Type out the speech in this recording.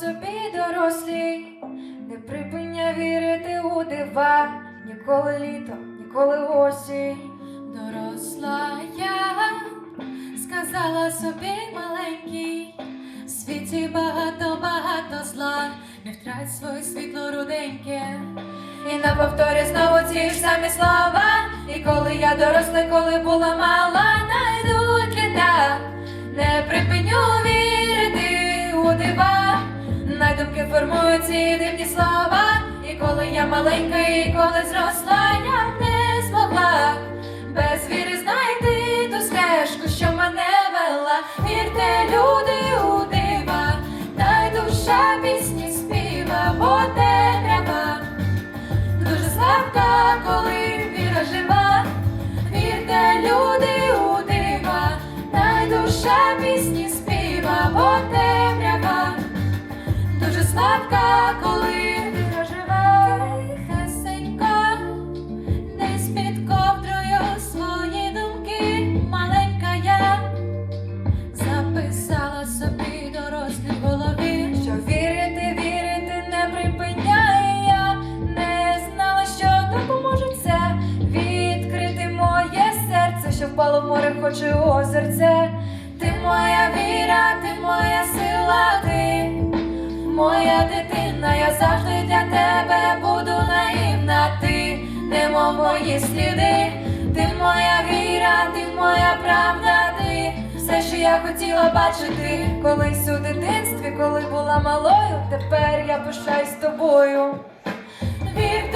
собі дорослі, не припиня вірити у дива, ніколи літо, ніколи осінь. Доросла я, сказала собі маленький, в світі багато-багато зла, не втрать своє світло руденьке. І на повторі знову ті ж самі слова. І коли я доросла, коли була мала, найдуть літа, не припиню коли я маленька, і коли зросла, я не змогла без віри знайти ту стежку, що мене вела. Вірте, люди у дива, дай душа пісні співа, бо темрява дуже слабка, коли віра жива. Вірте, люди у дива, дай душа пісні співа, бо темрява дуже слабка, коли впало море, хоче озерце. Ти моя віра, ти моя сила, ти моя дитина, я завжди для тебе буду наївна, ти немов мої сліди, ти моя віра, ти моя правда, ти все, що я хотіла бачити колись у дитинстві, коли була малою, тепер я пишаюсь тобою. У